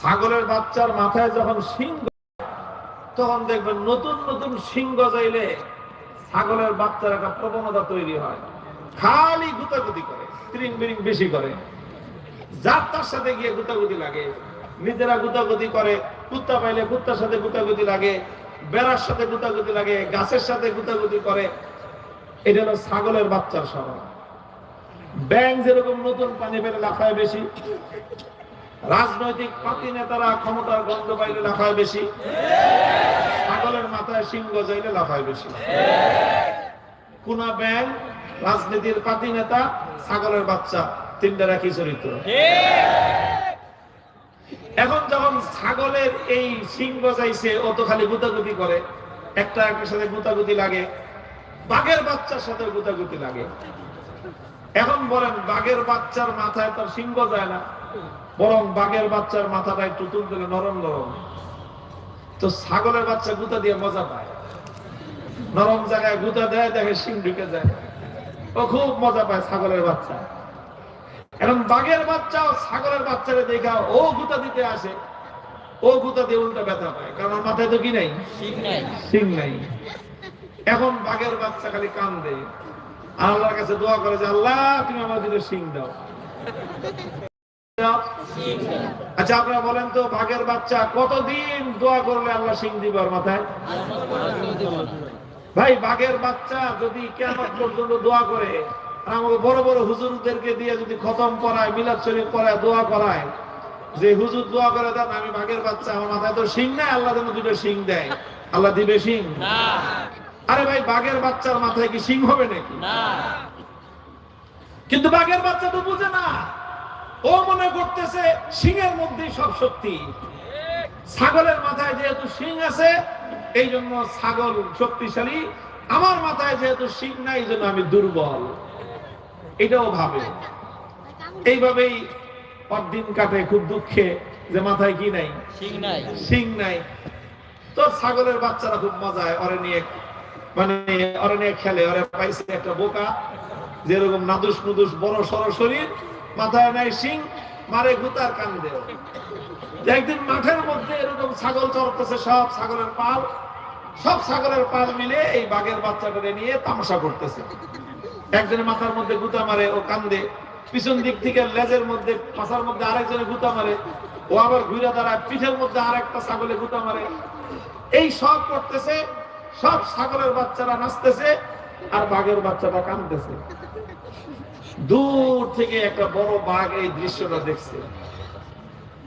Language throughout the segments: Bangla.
ছাগলের বাচ্চার মাথায় যখন সিং তখন দেখবেন নতুন নতুন সিং গজাইলে ছাগলের বাচ্চার একটা প্রবণতা তৈরি হয়। খালি গুতাগুতি করে, ত্রিং বিরিং বেশি করে। যার তার সাথে গিয়ে গুতাগুতি লাগে। নিজেরা গুতাগুতি করে, কুত্তা পাইলে কুত্তার সাথে গুতাগুতি লাগে, বেড়ার সাথে গুতাগুতি লাগে, গাছের সাথে গুতাগুতি করে। এটা হলো ছাগলের বাচ্চার স্বভাব। ব্যাং যেরকম নতুন পানি পেলে লাফায় বেশি। রাজনৈতিক পাতি নেতারা ক্ষমতার গন্ধ পাইলে লাফায় বেশি। ছাগলের মাথায় সিংহ যাইলে লাফায় বেশি। কোনা ব্যাং রাজনীতির পাতি নেতা, ছাগলের বাচ্চা তিনটা রাখি চরিত্র। এখন যখন ছাগলের এই সিংহ যাইছে ও তো খালি গুতাগুতি করে। একটা একটার সাথে গুতাগুতি লাগে, বাঘের বাচ্চার সাথে গুতাগুতি লাগে। এখন বলেন, বাঘের বাচ্চার মাথায় তার সিংহ যায় না। বরং বাঘের বাচ্চার মাথাটা একটু তুল দিলে নরম নরম। তো ছাগলের বাচ্চা গুতা দিয়ে মজা পায়। নরম জায়গায় গুতা দেয় দেখে সিং ঢুকে যায়। ও খুব মজা পায় ছাগলের বাচ্চা। এখন বাঘের বাচ্চা ও ছাগলের বাচ্চারে দেখা ও গুতা দিতে আসে। ও গুতা দিয়ে উল্টা ব্যথা পায়। কারণ মাথায় তো কি নাই? ঠিক নাই। সিং নাই। এখন বাঘের বাচ্চা খালি কান দেয় আল্লাহর কাছে দোয়া করে যে আল্লাহ তুমি আমার দিকে সিং দাও দাও। আচ্ছা আপনারা বলেন তো বাঘের বাচ্চা কতদিন দোয়া করলে আল্লাহ সিং দিবে ওর মাথায়? ভাই বাঘের বাচ্চা যদি কেমন পর্যন্ত দোয়া করে আর আমাকে বড় বড় হুজুরদেরকে দিয়ে যদি খতম করায় মিলাদ শরীফ করায় দোয়া করায় যে হুজুর দোয়া করে দেন আমি বাঘের বাচ্চা আমার মাথায় তো সিং নাই আল্লাহ যেন দুটো সিং দেয়। আল্লাহ দিবে সিং আরে ভাই বাঘের বাচ্চার মাথায় কি সিং হবে নাকি? না। কিন্তু বাঘের বাচ্চা তো বুঝে না। ও মনে করতেছে সিংহের মধ্যেই সব শক্তি। ছাগলের মাথায় যেহেতু সিং আছে এই জন্য ছাগল শক্তিশালী। আমার মাথায় যেহেতু সিং নাই এই জন্য আমি দুর্বল। এটাও ভাবে। এইভাবেই পরদিন কাটে খুব দুঃখে যে মাথায় কি নাই? সিং নাই। তো ছাগলের বাচ্চারা খুব মজায়। ওরে নিয়ে মানে ওরে নিয়ে খেলে। ওরে পাইছে একটা বোকা যেরকম নাদুস নুদুস বড় সড় শরীর মাথায় সিং মারে গুতার কান একদিন মাঠের মধ্যে এরকম ছাগল চড়তেছে, সব ছাগলের পাল, সব ছাগলের পাল মিলে এই বাঘের নিয়ে তামাশা করতেছে। একজনের মাথার মধ্যে গুতা মারে, ও কান্দে। পিছন দিক থেকে লেজের মধ্যে পাশার মধ্যে আরেকজনে গুতা মারে। ও আবার ঘুরে দাঁড়ায়, পিঠের মধ্যে আরেকটা ছাগলে গুতা মারে। এই সব করতেছে, সব ছাগলের বাচ্চারা নাচতেছে আর বাঘের বাচ্চাটা কান্দতেছে দূর থেকে একটা বড় বাঘ এই দৃশ্যটা দেখছে।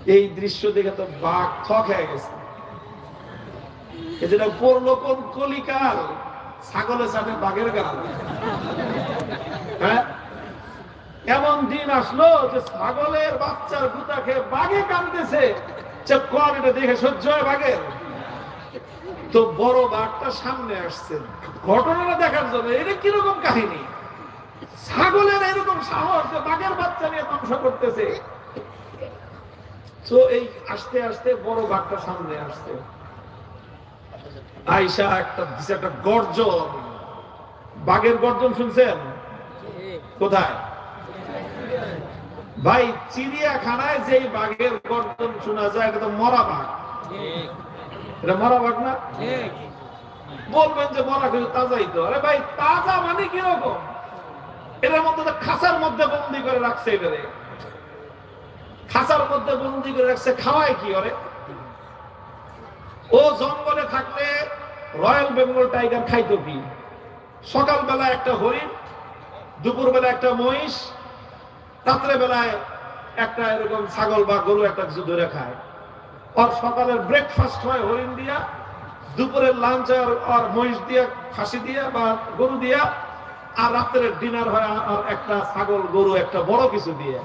এই দৃশ্য দেখে তো বাঘ থক হয়ে গেছে। যেটা পড়ল কোন কলিকাল, ছাগলের সাথে বাঘের গাল। হ্যাঁ? এমন দিন আসলো যে ছাগলের বাচ্চার গুতা খেয়ে বাঘে কানতেছে যে কর এটা দেখে সহ্য হয় বাঘের? তো বড় বাঘটা সামনে আসছে। ঘটনাটা দেখার জন্য, এটা কীরকম কাহিনী? ছাগলের এরকম সাহস বাঘের বাচ্চা নিয়ে ধ্বংস করতেছে। তো এই আস্তে আস্তে বড় বাঘটা সামনে আসছে। আইসা একটা দিছে একটা গর্জন। বাঘের গর্জন শুনছেন? কোথায়? ভাই চিড়িয়াখানায় যেই বাঘের গর্জন শোনা যায় এটা মরা বাঘ। এটা মরা বাঘ না? ঠিক। বলবেন যে মরা কিন্তু তাজাই তো। আরে ভাই তাজা মানে কীরকম? এটার মধ্যে তো খাঁচার মধ্যে বন্দি করে রাখছে এটারে খাঁচার মধ্যে বন্দি করে রাখছে, খাওয়ায় কি ওরে? ও জঙ্গলে থাকলে রয়্যাল বেঙ্গল টাইগার খাইতো কি? সকালবেলা একটা হরিণ দুপুরবেলা একটা মহিষ রাত্রে বেলায় একটা এরকম ছাগল বা গরু একটা কিছু ধরে খায়। আর সকালের ব্রেকফাস্ট হয় হরিণ দিয়া, দুপুরের লাঞ্চ আর আর মহিষ দিয়া, খাসি দিয়া বা গরু দিয়া আর রাত্রে ডিনার হয় আর- একটা ছাগল, গরু, একটা বড় কিছু দিয়ে।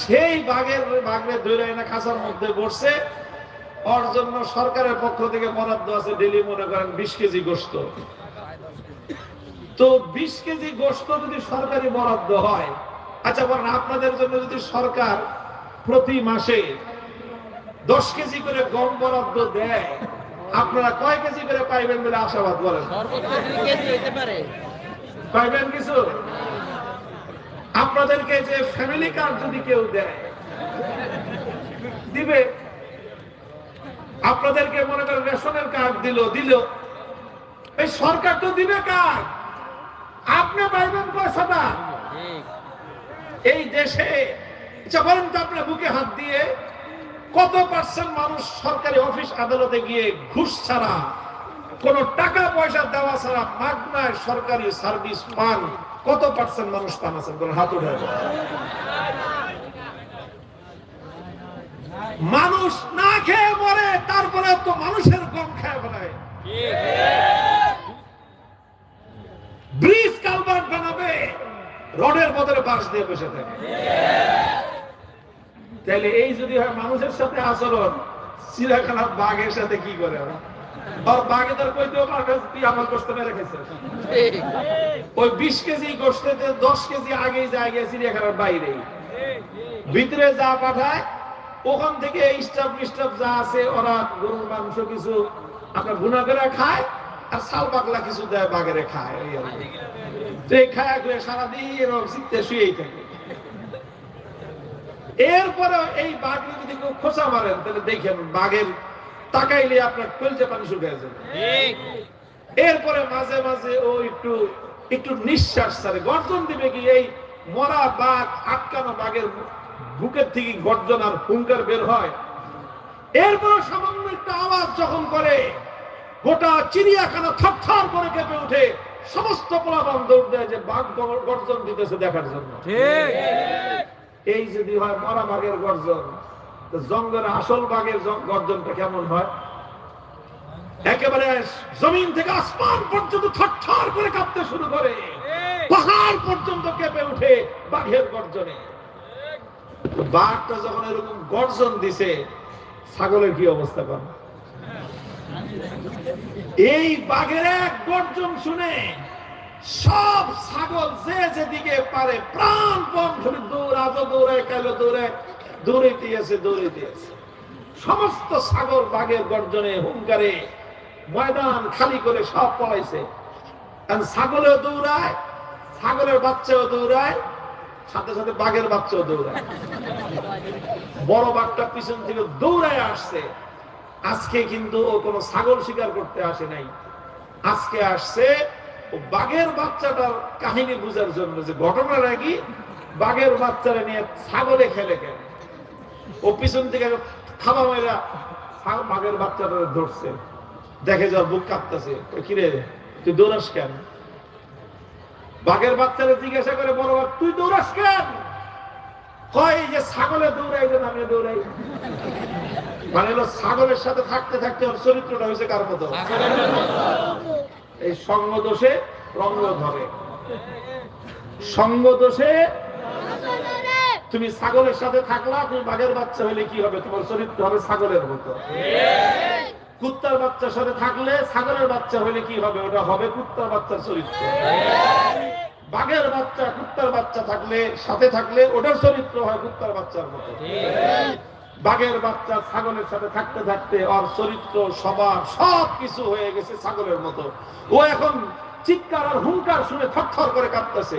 সেই বাঘের বাঘের ধরে এনে খাঁচার মধ্যে বসছে। ওর জন্য সরকারের পক্ষ থেকে বরাদ্দ আছে ডেলি মনে করেন বিশ কেজি গোস্ত তো বিশ কেজি গোস্ত যদি সরকারি বরাদ্দ হয় আচ্ছা বলেন আপনাদের জন্য যদি সরকার প্রতি মাসে দশ কেজি করে গম বরাদ্দ দেয়, আপনারা কয় কেজি করে পাইবেন বলে আশাবাদ বলেন? পাইবেন কিছু? আপনাদেরকে যে ফ্যামিলি কার্ড যদি কেউ দেয়, দিবে। আপনাদেরকে মনে করেন রেশনের কার্ড দিল দিল। এই সরকার তো দিবে কার্ড আপনি পাইবেন পয়সাটা। এই দেশে আচ্ছা বলেন তো আপনার বুকে হাত দিয়ে কত পার্সেন্ট মানুষ সরকারি অফিস আদালতে গিয়ে ঘুষ ছাড়া কোন টাকা পয়সা দেওয়া ছাড়া মাগনায় সরকারি সার্ভিস পান, কত পার্সেন্ট মানুষ পান আছেন? কোন হাত উঠে মানুষ না খেয়ে মরে, তারপরে তো মানুষের কম খেয়ে বেড়ায় ব্রিজ কালভার্ট বানাবে, রডের বদলে বাঁশ দিয়ে বসে থাকে। তাহলে এই যদি হয় মানুষের সাথে আচরণ চিড়াখানা বাঘের সাথে কি করে ওরা? আর ভিতরে যা পাঠায়, ওখান থেকে যা আছে, ওরা গরুর মাংস কিছু করে খায়, আর শাল পাকলা কিছু দেয়, বাগেরে খায় খায়া সারাদিন শীতে থাকে। এরপরে এই বাঘে যদি কেউ খোঁচা মারেন, তাহলে দেখেন বাঘের তাকাইলে আপনার কলজে পানি শুকিয়ে যাবে। ঠিক। এরপরে মাঝে মাঝে ও একটু একটু নিঃশ্বাস ছাড়ে গর্জন দিবে কি এই মরা বাঘ আটকানো বাঘের বুকের থেকে গর্জন আর হুঙ্কার বের হয়? এরপরে সামান্য একটা আওয়াজ যখন করে গোটা চিড়িয়াখানা থরথর করে কেঁপে উঠে সমস্ত পোলাপান দৌড় দেয় যে বাঘ গর্জন দিতেছে দেখার জন্য। এই যদি হয় মরা বাঘের গর্জন। তো জঙ্গলের আসল বাঘের গর্জনটা কেমন হয়? একেবারে জমিন থেকে আসমান পর্যন্ত থরথর করে কাঁপতে শুরু করে। পাহাড় পর্যন্ত কেঁপে উঠে বাঘের গর্জনে। বাঘটা যখন এরকম গর্জন দিছে ছাগলের কি অবস্থা করে এই বাঘের এক গর্জন শুনে সব ছাগল যে যেদিকে পারে প্রাণ পণ ধরে দৌড়াতো দৌড়ায় কালো দৌড়ায়। দৌড়াইতে আছে দৌড়াইতে আছে। সমস্ত ছাগল বাঘের গর্জনে, হুঙ্কারে, ময়দান খালি করে সব পলাইছে। ছাগলেও দৌড়ায়, ছাগলের বাচ্চাও দৌড়ায়, সাথে সাথে বাঘের বাচ্চাও দৌড়ায়। বড় বাঘটা পিছন থেকে দৌড়ায় আসছে। আজকে কিন্তু ও কোনো ছাগল শিকার করতে আসে নাই। আজকে আসছে ও বাঘের বাচ্চাটার কাহিনী বুঝার জন্য যে ঘটনাটা কি? বাঘের বাচ্চারা নিয়ে ছাগলে খেলে কেন? ও পিছন থেকে মেয়েরা বাচ্চাটা ধরছে। দেখে বুক কাঁপতেছে। কিরে তুই দৌড়াস কেন? বাঘের বাচ্চারা জিজ্ঞাসা করে, বড় তুই দৌড়াস কেন? যে ছাগলে দৌড়াই দৌড়াই। মানে হলো ছাগলের সাথে থাকতে থাকতে ওর চরিত্রটা হয়েছে কার মতো? এই সঙ্গ দোষে রঙ্গ ধরে। সঙ্গ দোষে তুমি ছাগলের সাথে থাকলা, তুমি বাঘের বাচ্চা হলে কি হবে? তোমার চরিত্র হবে ছাগলের মতো। কুত্তার বাচ্চার সাথে থাকলে ছাগলের বাচ্চা হলে কি হবে? ওটা হবে কুত্তার বাচ্চার চরিত্র। বাঘের বাচ্চা, কুত্তার বাচ্চা থাকলে, সাথে থাকলে ওটার চরিত্র হয় কুত্তার বাচ্চার মতো। বাঘের বাচ্চা ছাগলের সাথে থাকতে থাকতে ওর চরিত্র, স্বভাব সব কিছু হয়ে গেছে ছাগলের মতো। ও এখন চিৎকার আর হুঙ্কার শুনে থরথর করে কাঁপতেছে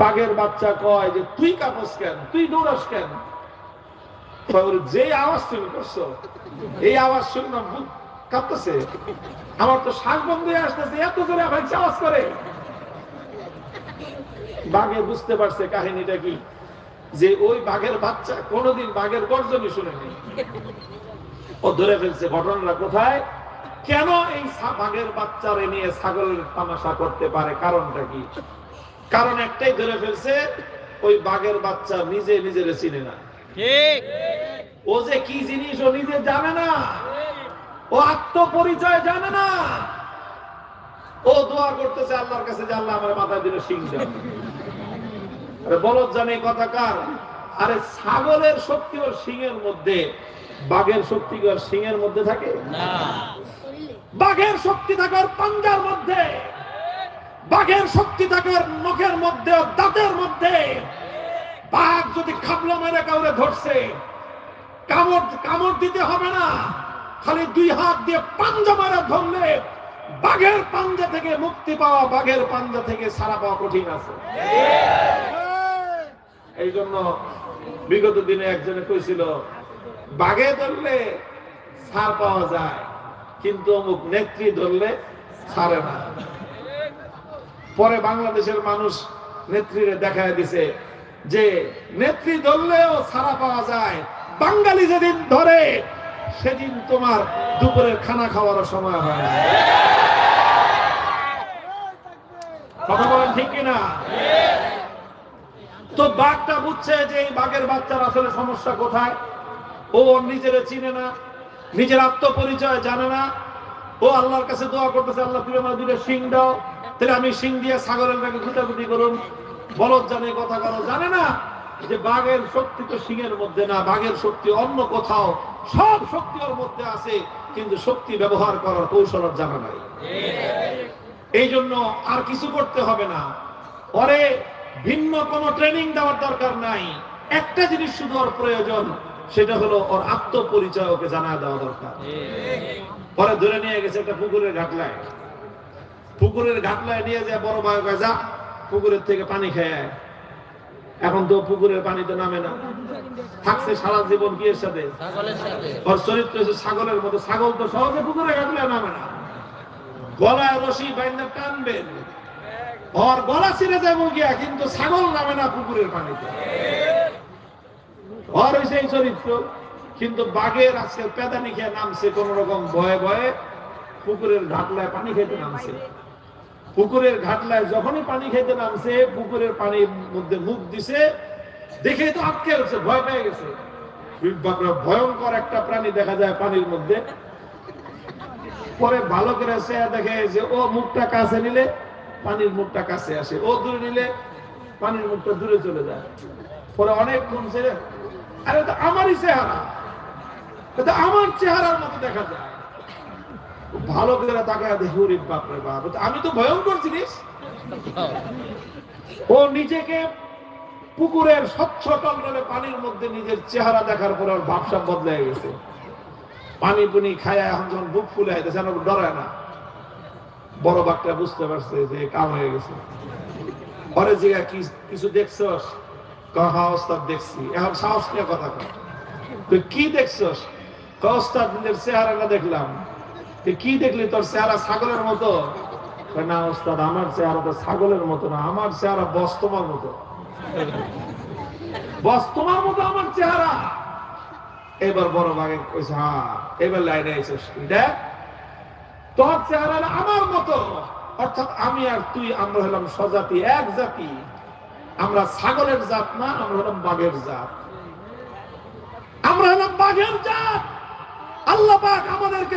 বাঘের বাচ্চা কয় যে, তুই কাঁপস কেন? তুই দৌড়াস কেন? যে আওয়াজ তুমি করছ, এই আওয়াজ শুনে না কাঁপতেছে আমার তো শ্বাস বন্ধ হয়ে আসতেছে, এত জোরে আমার আওয়াজ করে। বাঘে বুঝতে পারছে কাহিনীটা কি, যে ওই বাঘের বাচ্চা কোনোদিন বাঘের গর্জনই শুনেনি। ও ধরে ফেলছে, ঘটনাটা কোথায়? কেন এই বাঘের বাচ্চারে নিয়ে ছাগলের তামাশা করতে পারে? কারণটা কি? কারণ একটাই ধরে ফেলছে ওই বাঘের বাচ্চা নিজে নিজের চিনে না। ও যে কি জিনিস ও নিজে জানে না ও আত্মপরিচয় জানে না। ও দোয়া করতেছে আল্লাহর কাছে যে আল্লাহ আমার মাথায় দিলে সিং আরে বলদ জানে কথা কার? আরে ছাগলের শক্তি ওর সিং এর মধ্যে বাঘের শক্তি কি ওর সিংহের মধ্যে থাকে? না। বাঘের শক্তি থাকে ওর পাঞ্জার মধ্যে। বাঘের শক্তি থাকে ওর নখের মধ্যে দাঁতের মধ্যে। বাঘ যদি খাবলা মেরে কাউরে ধরছে, কামড় কামড় দিতে হবে না। খালি দুই হাত দিয়ে পাঞ্জা মারা ধরলে বাঘের পাঞ্জা থেকে মুক্তি পাওয়া, বাঘের পাঞ্জা থেকে সারা পাওয়া কঠিন আছে। এই জন্য বিগত দিনে একজনে কইছিল, বাঘে ধরলে ছাড় পাওয়া যায়, কিন্তু অমুক নেত্রী ধরলে ছাড়ে না। পরে বাংলাদেশের মানুষ নেত্রীরে দেখায় দিছে যে নেত্রী ধরলেও ছাড়া পাওয়া যায়। বাঙালি যেদিন ধরে, সেদিন তোমার দুপুরের খানা খাওয়ার সময় হয় কথা বলেন ঠিক কিনা? তো বাঘটা বুঝছে যে এই বাঘের বাচ্চার আসলে সমস্যা কোথায়? ও নিজের চিনে না, নিজের আত্মপরিচয় জানে না। ও আল্লাহর কাছে দোয়া করতেছে, আল্লাহ, তুমি আমার দুটো শিং দাও। তাহলে আমি শিং দিয়ে ছাগলের নাকি খুঁটাখুটি করুন। বলদ জানে কথা কারও জানে না যে বাঘের শক্তি তো শিংয়ের মধ্যে না বাঘের শক্তি অন্য কোথাও। সব শক্তি ওর মধ্যে আছে কিন্তু শক্তি ব্যবহার করার কৌশল জানা নাই। এই জন্য আর কিছু করতে হবে না। পরে ভিন্ন কোনো ট্রেনিং দেওয়ার দরকার নাই। একটা জিনিস শুধু ওর প্রয়োজন সেটা হলো ওর আত্মপরিচয় ওকে জানা দেওয়া দরকার। পরে ধরে নিয়ে গেছে একটা পুকুরের ঘাটলায় পুকুরের ঘাটলায় নিয়ে যায় বড় ভাই যা পুকুরের থেকে পানি খেয়ে। এখন তো পুকুরের পানি তো নামে না। থাকছে সারা জীবন এর সাথে। ওর চরিত্র হচ্ছে ছাগলের মতো। ছাগল তো সহজে পুকুরে ঘাটলে নামে না। গলায় রশি বাইন্দা টানবেন ওর গলা ছিঁড়ে যাব গিয়া কিন্তু ছাগল নামে না পুকুরের পানিতে। ওর হইছে এই চরিত্র। কিন্তু বাঘের আজকে পেদানি খেয়ে নামছে কোন রকম ভয়ে ভয়ে পুকুরের ঘাটলায় পানি খেতে নামছে। পুকুরের ঘাটলায় যখনই পানি খেতে নামছে, পুকুরের পানির মধ্যে মুখ দিছে দেখে তো আটকে গেছে ভয় পেয়ে গেছে। ভয়ঙ্কর একটা প্রাণী দেখা যায় পানির মধ্যে। পরে ভালো করে সে দেখে যে, ও মুখটা কাছে নিলে, পানির মুখটা কাছে আসে। ও দূরে নিলে, পানির মুখটা দূরে চলে যায়। পরে অনেক কমছে আরে তো আমারই চেহারা। আমার চেহারার মতো দেখা যায়। ভালো করে তাকায় দেখি ওরে বাপরে বাপ আমি তো ভয়ঙ্কর জিনিস। ও নিজেকে পুকুরের স্বচ্ছ টলটলে পানির মধ্যে নিজের চেহারা দেখার পরে ওর ভাবসাব বদলে গেছে। পানি পুনি খায় এখন যখন বুক ফুলে আইতেছে আমার ডরায় না। বড় বাঘটা বুঝতে পারছে যে কাম হয়ে গেছে। পরে জিগা কি কিছু দেখছস? কহা ওস্তাদ দেখছি। এখন সাহস নিয়ে কথা কয়। তুই কি দেখছস? কয়, ওস্তাদ নিজের চেহারাটা দেখলাম। কি দেখলি? তোর চেহারা ছাগলের মতো। না, ওস্তাদ, আমার চেহারা তো ছাগলের মতো না, আমার চেহারা বস্তমার মতো। বস্তমার মতো আমার চেহারা। এবার বড় ভাগে কইছে হ্যাঁ এবার লাইনে আইছিস দেখ, তোর চেহারা আমার মতো। অর্থাৎ আমি আর তুই, আমরা হলাম স্বজাতি, এক জাতি। আমরা ছাগলের জাত না, আমরা হলাম বাঘের জাত। আমরা হলাম বাঘের জাত। আল্লাহ পাক আমাদেরকে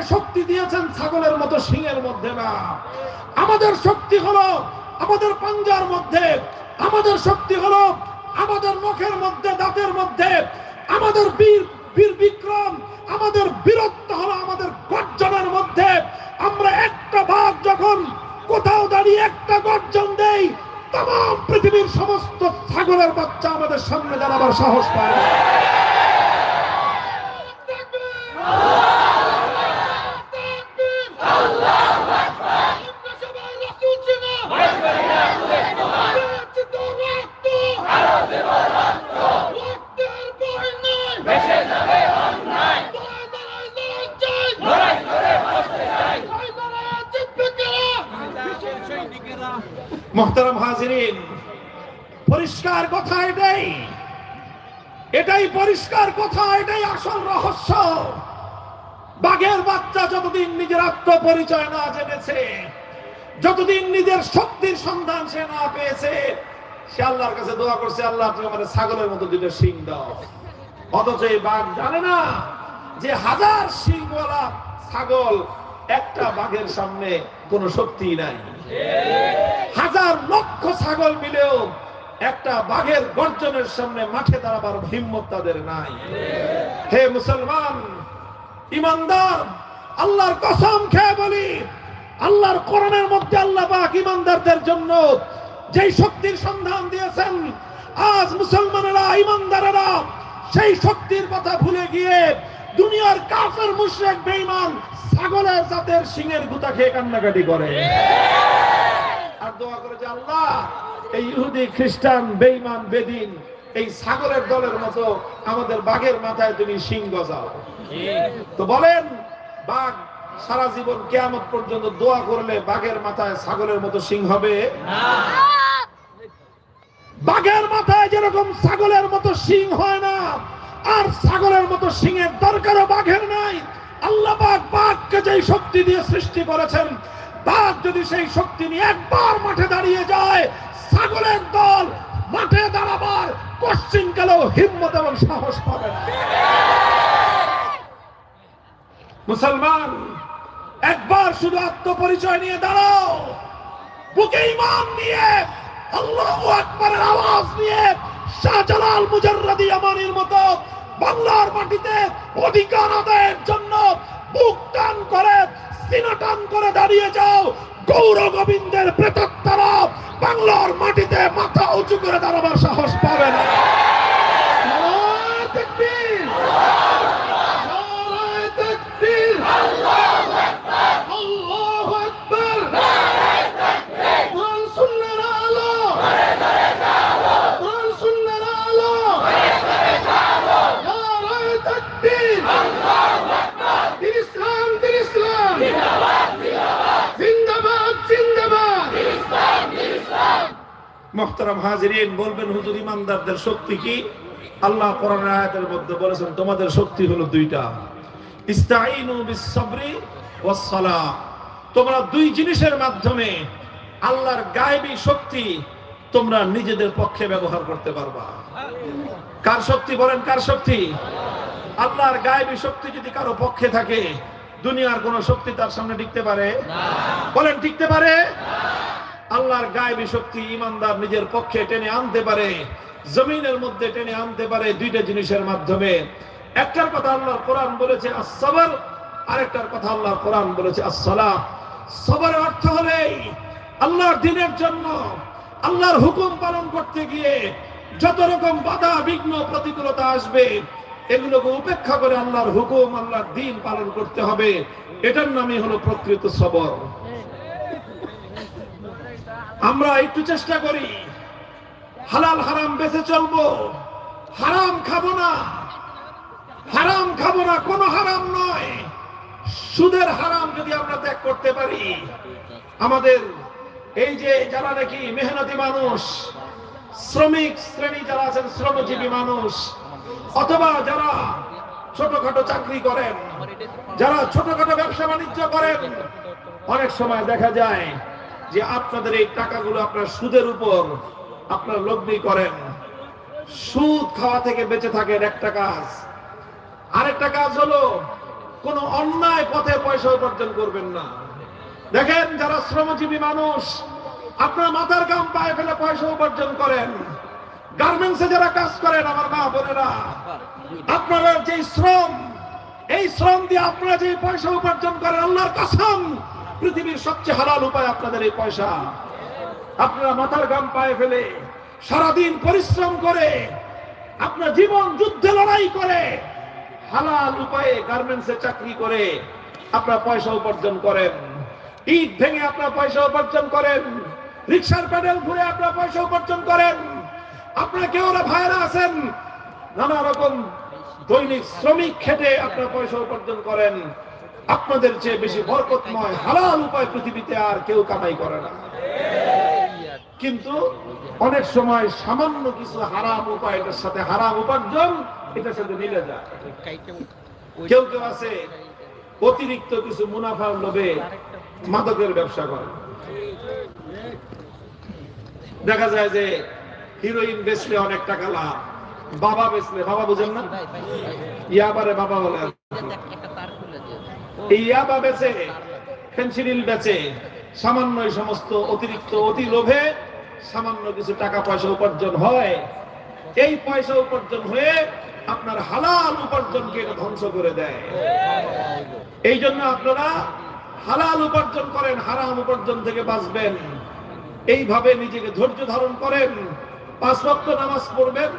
ছাগলের মতো সিংহের মধ্যে না। আমাদের শক্তি হলো আমাদের পাঞ্জার মধ্যে। আমাদের শক্তি হলো আমাদের মুখের মধ্যে, দাঁতের মধ্যে। আমাদের বীর বীর বিক্রম, আমাদের বীরত্ব হলো আমাদের গর্জনের মধ্যে। আমরা একটা ভাগ যখন কোথাও দাঁড়িয়ে একটা গর্জন দেই তাম পৃথিবীর সমস্ত ছাগলের বাচ্চা আমাদের সামনে দাঁড়াবার সাহস পায়। মোহতারাম হাজিরিন পরিষ্কার কথা এটাই এটাই পরিষ্কার কথা এটাই আসল রহস্য। বাঘের বাচ্চা যতদিন নিজের আত্মপরিচয় না জেনেছে, যতদিন নিজের শক্তির সন্ধান সে না পেয়েছে, সে আল্লাহর কাছে দোয়া করছে, আল্লাহ, তুমি আমাদের ছাগলের মতো দুটো শিং দাও। অথচ এই বাঘ জানে না যে হাজার শিংওয়ালা ছাগল একটা বাঘের সামনে কোনো শক্তি নাই। হাজার লক্ষ ছাগল মিলেও একটা বাঘের গর্জনের সামনে মাঠে দাঁড়াবার হিম্মত তাদের নাই। হে মুসলমান ইমানদার, আল্লাহর কসম খেয়ে বলি, আল্লাহর কোরআনের মধ্যে আল্লাহ পাক ইমানদারদের জন্য যেই শক্তির সন্ধান দিয়েছেন, আজ মুসলমানেরা, ইমানদারেরা সেই শক্তির কথা ভুলে গিয়ে দুনিয়ার কাফের, মুশরিক, বেঈমান, ছাগলের জাতের সিংহের গুতা খেয়ে কান্নাকাটি করে। আর দোয়া করে যে আল্লাহ, এই ইহুদি, খ্রিস্টান, বেঈমান, বেদিন এই ছাগলের দলের মতো আমাদের বাঘের মাথায় তুমি সিং গজাও। তো বলেন, বাঘ সারা জীবন কেয়ামত পর্যন্ত দোয়া করলে বাঘের মাথায় ছাগলের মতো সিং হবে? বাঘের মাথায় যেরকম ছাগলের মতো সিং হয় না, আর ছাগলের মতো সিংয়ের দরকারও বাঘের নাই। আল্লাহ বাঘ বাঘকে যেই শক্তি দিয়ে সৃষ্টি করেছেন, বাঘ যদি সেই শক্তি নিয়ে একবার মাঠে দাঁড়িয়ে যায়, ছাগলের দল মাঠে দাঁড়াবার কোশ্চিন কালেও হিম্মত এবং সাহস পাবে না। মুসলমান, একবার শুধু আত্মপরিচয় নিয়ে দাঁড়াও। বুকে ইমান নিয়ে, আল্লাহু আকবারের আওয়াজ নিয়ে শাহজালাল মুজাররাদি আমানির মতো বাংলার মাটিতে অধিকার আদায়ের জন্য বুক টান করে, সিনা টান করে দাঁড়িয়ে যাও। গৌর গোবিন্দের প্রেতাত্মারা বাংলার মাটিতে মাথা উঁচু করে দাঁড়াবার সাহস পাবে না। নারায়ে মোহতারাম হাজিরিন বলবেন হুজুর ইমানদারদের শক্তি কি? আল্লাহ কোরআন আয়াতের মধ্যে বলেছেন তোমাদের শক্তি হলো দুইটা। ইস্তাইনু বিসসাবরি ওয়াস সালাহ তোমরা দুই জিনিসের মাধ্যমে আল্লাহর গায়েবী শক্তি তোমরা নিজেদের পক্ষে ব্যবহার করতে পারবা। কার শক্তি বলেন কার শক্তি? আল্লাহর গায়েবী শক্তি যদি কারও পক্ষে থাকে দুনিয়ার কোন শক্তি তার সামনে টিকতে পারে? বলেন টিকতে পারে? আল্লাহর গায়েবী শক্তি ইমানদার নিজের পক্ষে টেনে আনতে পারে, জমিনের মধ্যে টেনে আনতে পারে দুইটা জিনিসের মাধ্যমে। একটার কথা আল্লাহর কোরআন বলেছে, আসসাবর আরেকটার কথা আল্লাহর কোরআন বলেছে আসসালাম সবরের অর্থ হলেই আল্লাহর দিনের জন্য, আল্লাহর হুকুম পালন করতে গিয়ে যত রকম বাধা, বিঘ্ন, প্রতিকূলতা আসবে, এগুলোকে উপেক্ষা করে আল্লাহর হুকুম, আল্লাহর দিন পালন করতে হবে। এটার নামই হলো প্রকৃত সবর। আমরা একটু চেষ্টা করি। হালাল হারাম বেঁচে চলবো। হারাম খাব না। হারাম খাব না, কোনো হারাম নয়। সুদের হারাম যদি আমরা ত্যাগ করতে পারি, আমাদের এই যে যারা নাকি মেহনতি মানুষ, শ্রমিক শ্রেণি যারা আছেন, শ্রমজীবী মানুষ, অথবা যারা ছোটখাটো চাকরি করেন, যারা ছোটখাটো ব্যবসা বাণিজ্য করেন, অনেক সময় দেখা যায় যে আপনাদের এই টাকাগুলো আপনার সুদের উপর আপনার লগ্নি করেন। সুদ খাওয়া থেকে বেঁচে থাকেন একটা কাজ। আরেকটা কাজ হলো, কোন অন্যায় পথে পয়সা উপার্জন করবেন না। দেখেন, যারা শ্রমজীবী মানুষ, আপনার মাথার গাম পায়ে ফেলে পয়সা উপার্জন করেন। গার্মেন্টসে যারা কাজ করেন, আমার মা বোনেরা, আপনারা যে শ্রম, এই শ্রম দিয়ে আপনারা যে পয়সা উপার্জন করেন, আল্লাহর কসম পৃথিবীর সবচেয়ে হালাল উপায় আপনাদের এই পয়সা। আপনারা মাথার গাম পায়ে ফেলে সারাদিন পরিশ্রম করে আপনার জীবন যুদ্ধে লড়াই করে হালাল উপায়ে গার্মেন্টসে চাকরি করে আপনার পয়সা উপার্জন করেন। ইট ভেঙে আপনার পয়সা উপার্জন করেন। রিক্সার প্যাডেল ঘুরে আপনার পয়সা উপার্জন করেন। আপনার কেউ ভাইরা আছেন। নানা রকম দৈনিক শ্রমিক খেটে আপনার পয়সা উপার্জন করেন। আপনাদের চেয়ে বেশি বরকতময় হালাল উপায় পৃথিবীতে আর কেউ কামাই করে না। কিন্তু অনেক সময় সামান্য কিছু হারাম উপায় এটার সাথে হারাম উপার্জন, এটার সাথে মিলে যায়। কেউ কেউ আছে, অতিরিক্ত কিছু মুনাফার লোভে মাদকের ব্যবসা করে। দেখা যায় যে হিরোইন বেচলে অনেক টাকা লাভ, বাবা বেচলে, বাবা বুঝেন না? ইয়াবারে বাবা বলে একটা তার খুলে দিও ইয়াবা বেচে ফেন্সিডিল বেচে সামান্য সমস্ত অতিরিক্ত অতি লোভে সামান্য কিছু টাকা পয়সা উপার্জন হয়। এই পয়সা উপার্জন হয়ে আপনার হালাল উপার্জনকে ধ্বংস করে দেয়। এই জন্য আপনারা হালাল উপার্জন করেন, হারাম উপার্জন থেকে বাঁচবেন। এইভাবে নিজেকে ধৈর্য ধারণ করেন, পাঁচ ওয়াক্ত নামাজ পড়বেন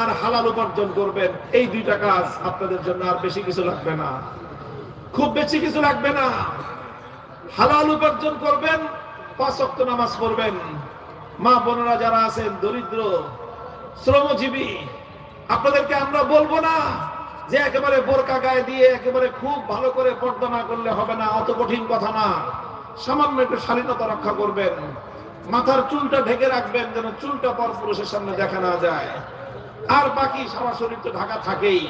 আর হালাল উপার্জন করবেন। এই দুইটা কাজ আপনাদের জন্য আর বেশি কিছু লাগবে না। খুব বেশি কিছু লাগবে না। হালাল উপার্জন করবেন, পাঁচ ওয়াক্ত নামাজ পড়বেন। মা বোনেরা যারা আছেন, দরিদ্র, শ্রমজীবী, আপনাদেরকে আমরা বলব না যে একেবারে বোরকা গায়ে দিয়ে একেবারে খুব ভালো করে পর্দা না করলে হবে না, অত কঠিন কথা না। সামান্য একটু শালীনতা রক্ষা করবেন। মাথার চুলটা ঢেকে রাখবেন যেন চুলটা পর পুরুষের সামনে দেখা না যায়। আর বাকি সারা শরীর তো ঢাকা থাকেই।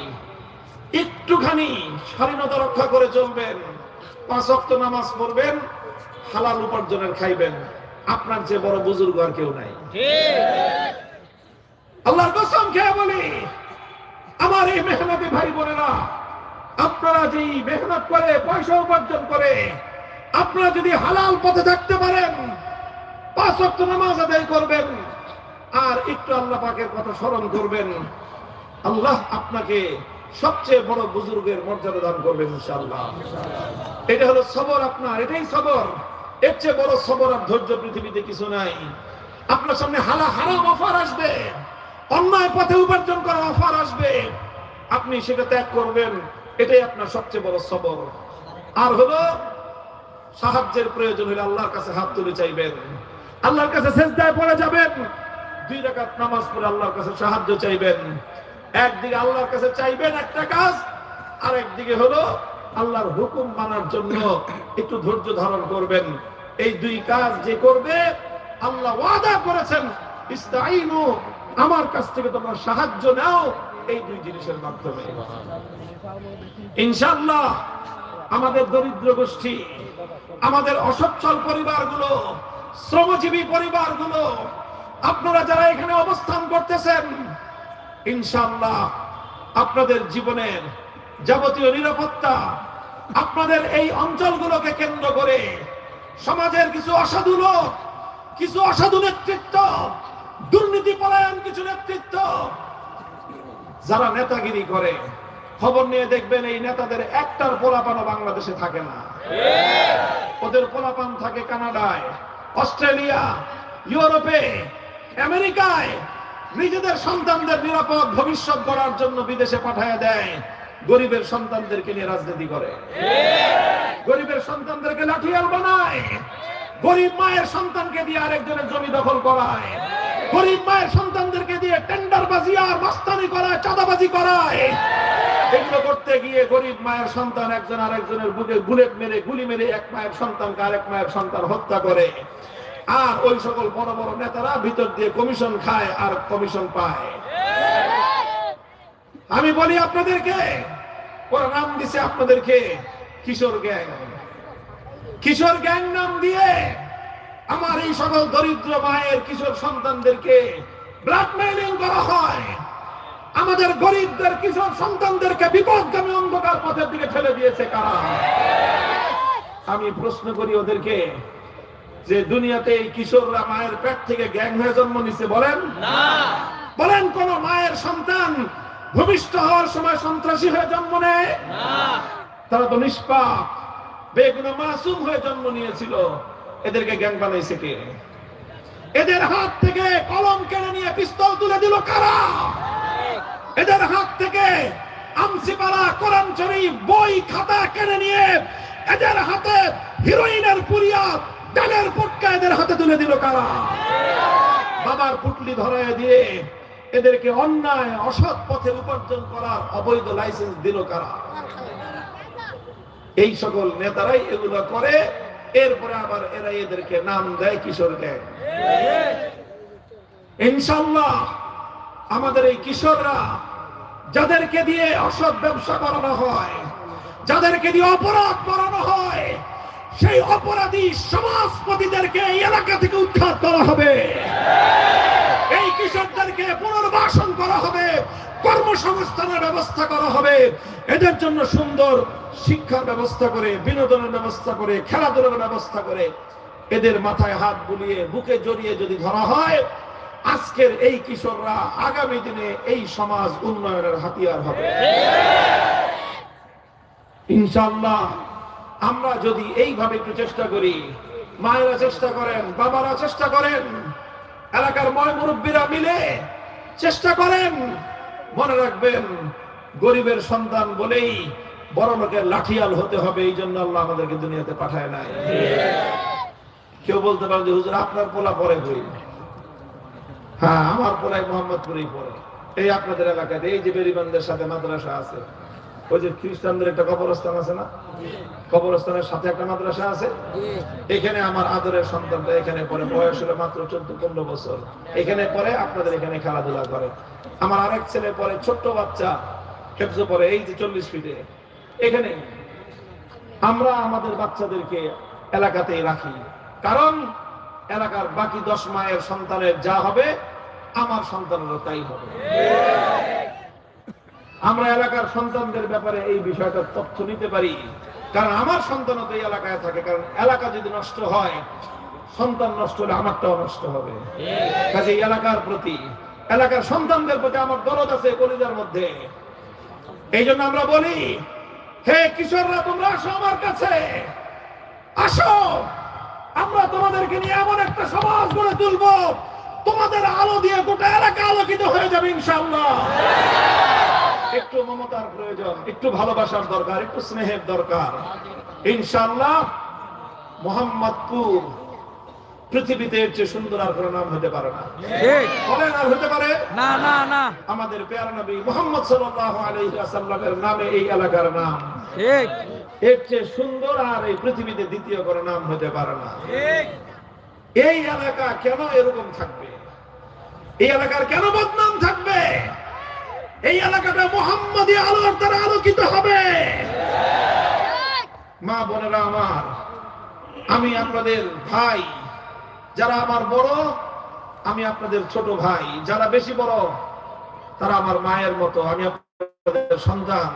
একটুখানি স্বাধীনতা রক্ষা করে চলবেন। পাঁচ অক্ত নামাজ পড়বেন, হালাল উপার্জনের খাইবেন। আপনার যে বড় বুজুর্গ আর কেউ নাই। আল্লাহর কসম খেয়ে বলি, আমার এই মেহনতি ভাই বোনেরা, আপনারা যে মেহনত করে, পয়সা উপার্জন করে, আপনারা যদি হালাল পথে থাকতে পারেন, পাঁচ অক্ট নামাজ আদায় করবেন, আর একটু আল্লাহ পাকের কথা স্মরণ করবেন, আল্লাহ আপনাকে সবচেয়ে বড় বুজুর্গের মর্যাদা দান করবেন ইনশাআল্লাহ। এটা হলো সবর আপনার, এটাই সবর। এর চেয়ে বড় সবর আর ধৈর্য পৃথিবীতে কিছু নাই। আপনার সামনে হালা হারাম অফার আসবে। অন্যায় পথে উপার্জন করা অফার আসবে। আপনি সেটা ত্যাগ করবেন। এটাই আপনার সবচেয়ে বড় সবর। আর হলো, সাহায্যের প্রয়োজন হলে আল্লাহর কাছে হাত তুলে চাইবেন। আল্লাহর কাছে সেজদায় পড়ে যাবেন। দুই রাকাত নামাজ পড়ে আল্লাহর কাছে সাহায্য চাইবেন। একদিকে আল্লাহর কাছে চাইবেন একটা কাজ আর একদিকে হলো আল্লাহর হুকুম মানার জন্য একটু ধৈর্য ধারণ করবেন। এই দুই কাজ যে করবে, আল্লাহ ওয়াদা করেছেন ইস্তাইনু আমার কাছ থেকে তোমরা সাহায্য নাও, এই দুই জিনিসের মাধ্যমে। ইনশাআল্লাহ, আমাদের দরিদ্র গোষ্ঠী, আমাদের অসচ্ছল পরিবারগুলো, শ্রমজীবী পরিবারগুলো, আপনারা যারা এখানে অবস্থান করতেছেন ইনশাআল্লাহ আপনাদের জীবনের যাবতীয় নিরাপত্তা আপনাদের এই অঞ্চলগুলোকে কেন্দ্র করে সমাজের কিছু অসাধু লোক, কিছু অসাধু নেতৃত্ব, দুর্নীতি পলায়ন কিছু নেতৃত্ব, যারা নেতাগিরি করে, খবর নিয়ে দেখবেন এই নেতাদের একটার পোলাপানও বাংলাদেশে থাকে না। ওদের পোলাপান থাকে কানাডায়, অস্ট্রেলিয়া, ইউরোপে, আমেরিকায় নিজেদের সন্তানদের নিরাপদ ভবিষ্যৎ করার জন্য বিদেশে পাঠায় দেয়। গরিবের সন্তানদেরকে নিয়ে রাজনীতি করে। গরিবের সন্তানদেরকে লাঠিয়াল বানায়। গরিব মায়ের সন্তানকে দিয়ে আরেকজনের জমি দখল করায়। গরিব মায়ের সন্তানদেরকে দিয়ে টেন্ডারবাজি আর মাস্তানি করায়, চাঁদাবাজি করায়। এগুলো করতে গিয়ে গরিব মায়ের সন্তান একজন আরেকজনের বুকে বুলেট মেরে, গুলি মেরে এক মায়ের সন্তানকে আরেক মায়ের সন্তান হত্যা করে। আর ওই সকল বড় বড় নেতারা ভিতর দিয়ে কমিশন খায় আর কমিশন পায়। আমি বলি আপনাদেরকে, ওরা নাম দিছে আপনাদেরকে, কিশোর গ্যাং। কিশোর গ্যাং নাম দিয়ে আমার এই সকল দরিদ্র মায়ের, কিশোর সন্তানদেরকে ব্ল্যাকমেইলিং করা হয়। আমাদের গরিবদের, কিশোর সন্তানদেরকে বিপদগামী অন্ধকার পথের দিকে ঠেলে দিয়েছে কারা? আমি প্রশ্ন করি ওদেরকে যে দুনিয়াতে এই কিশোররা মায়ের পেট থেকে গ্যাং হয়ে জন্ম নিছে বলেন? বলেন কোন মায়ের সন্তান ভূমিষ্ঠ হওয়ার সময় সন্ত্রাসী হয়ে জন্ম নেয়? তারা তো নিষ্পাপ বেগুনা মাসুম হয়ে জন্ম নিয়েছিল। এদেরকে গ্যাং বানাইছে কে? এদের হাত থেকে কলম কেড়ে নিয়ে পিস্তল তুলে দিল কারা? এদের হাত থেকে আমসিপাড়া কোরআন শরীফ বই খাতা কেড়ে নিয়ে এদের হাতে হিরোইনের পুরিয়া ডালের পটকা এদের হাতে তুলে দিল কারা? বাবার পুটলি ধরায় দিয়ে এদেরকে অন্যায়, অসৎ পথে উপার্জন করার অবৈধ লাইসেন্স দিল কারা? এই সকল নেতারাই এগুলো করে, এরপরে আবার এরা এদেরকে নাম দেয়, কিশোর ইনশাল্লাহ আমাদের এই কিশোররা যাদেরকে দিয়ে অসৎ ব্যবসা করানো হয়, যাদেরকে দিয়ে অপরাধ করানো হয় সেই অপরাধী সমাজপতিদেরকে এই এলাকা থেকে উৎখাত করা হবে। এই কৃষকদেরকে পুনর্বাসন করা হবে, কর্মসংস্থানের ব্যবস্থা করা হবে। এদের জন্য সুন্দর শিক্ষার ব্যবস্থা করে, বিনোদনের ব্যবস্থা করে, খেলাধুলার ব্যবস্থা করে এদের মাথায় হাত বুলিয়ে, বুকে জড়িয়ে যদি ধরা হয়, আজকের এই কিশোররা আগামী দিনে এই সমাজ উন্নয়নের হাতিয়ার হবে। ইনশাল্লাহ আমরা যদি এইভাবে একটু চেষ্টা করি, মায়েরা চেষ্টা করেন, বাবারা চেষ্টা করেন, এলাকার ময় মুরব্বীরা মিলে চেষ্টা করেন। মনে রাখবেন, গরিবের সন্তান বলেই বড় লোকের লাঠিয়াল হতে হবে, এই জন্য আল্লাহ আমাদেরকে দুনিয়াতে পাঠায় নাই। কেউ বলতে পারে যে, হুজুর, আপনার পোলা পরে বই হ্যাঁ আমার পোলাই মোহাম্মদপুরেই পড়ে। এই আপনাদের এলাকাতে, এই যে বেরিবানদের সাথে মাদ্রাসা আছে ওই যে খ্রিস্টানদের একটা কবরস্থান আছে না? কবরস্থানের সাথে একটা মাদ্রাসা আছে। এখানে আমার আদরের সন্তানটা এখানে পড়ে। বয়স হলো মাত্র চোদ্দ, পনেরো বছর। এখানে পরে আপনাদের এখানে খেলাধুলা করে। আমার আরেক ছেলে পরে ছোট্ট বাচ্চা, খেপসে পরে এই যে চল্লিশ ফিটে এখানে আমরা আমাদের বাচ্চাদেরকে এলাকাতেই রাখি। কারণ এলাকার বাকি দশ মায়ের সন্তানের যা হবে, আমার সন্তানেরও তাই হবে। আমরা এলাকার সন্তানদের ব্যাপারে এই বিষয়টা তথ্য নিতে পারি। কারণ আমার সন্তানও তো এই এলাকায় থাকে, কারণ এলাকা যদি নষ্ট হয়, সন্তান নষ্ট হলে আমারটাও নষ্ট হবে। কাজে এলাকার প্রতি, এলাকার সন্তানদের প্রতি আমার দরদ আছে কলিজার মধ্যে। এই জন্য আমরা বলি, হে কিশোররা, তোমরা আসো আমার কাছে। আসো, আমরা তোমাদেরকে নিয়ে এমন একটা সমাজ গড়ে তুলবো। তোমাদের আলো দিয়ে গোটা এলাকা আলোকিত হয়ে যাবে, ইনশাআল্লাহ। একটু মমতার প্রয়োজন একটু ভালোবাসার দরকার একটু স্নেহের দরকার। ইনশাআল্লাহ মোহাম্মদপুর পৃথিবীতে এর চেয়ে সুন্দর আর কোনো নাম হতে পারে না। বলেন আর হতে পারে? না না না। আমাদের পেয়ার নবী মোহাম্মদ সাল্লাল্লাহু আলাইহি ওয়াসাল্লামের নামে এই এলাকার নাম। ঠিক। এর চেয়ে সুন্দর আর এই পৃথিবীতে দ্বিতীয় কোনো নাম হতে পারে না। ঠিক। এই এলাকা কেন এরকম থাকবে? এই এলাকার কেন বদনাম থাকবে? এই এলাকাটা মোহাম্মদী আলোর দ্বারা আলোকিত হবে। মা বোনেরা আমার, আমি আপনাদের ভাই। যারা আমার বড়, আমি আপনাদের ছোট ভাই। যারা বেশি বড়, তারা আমার মায়ের মতো, আমি আপনাদের সন্তান।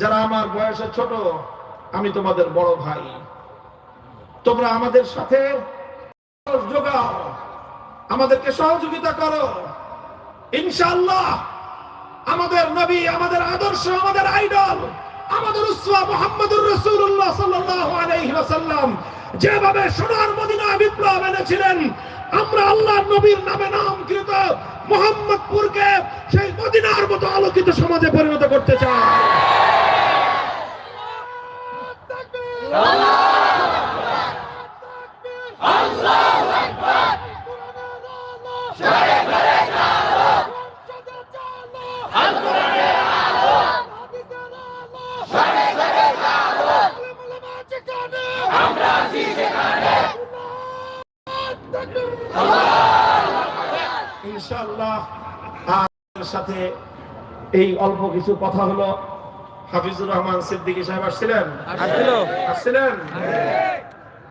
যারা আমার বয়সে ছোট, আমি তোমাদের বড় ভাই। তোমরা আমাদের সাথে যোগাও আমাদেরকে সহযোগিতা করো। ইনশাআল্লাহ আমাদের নবী, আমাদের আদর্শ, আমাদের আইডল, আমাদের উসওয়া মুহাম্মদুর রাসূলুল্লাহ সাল্লাল্লাহু আলাইহি ওয়াসাল্লাম যেভাবে সোনার মদিনা বিপ্লব এনেছিলেন, আমরা আল্লাহর নবীর নামে নামকৃত মোহাম্মদপুরকে সেই মদিনার মতো আলোকিত সমাজে পরিণত করতে চাই। ইনশাআল্লাহ। সাথে এই অল্প কিছু কথা হলো হাফিজুর রহমান সিদ্দিকী সাহেব আসছিলেন? আসছিল। আসছিলেন?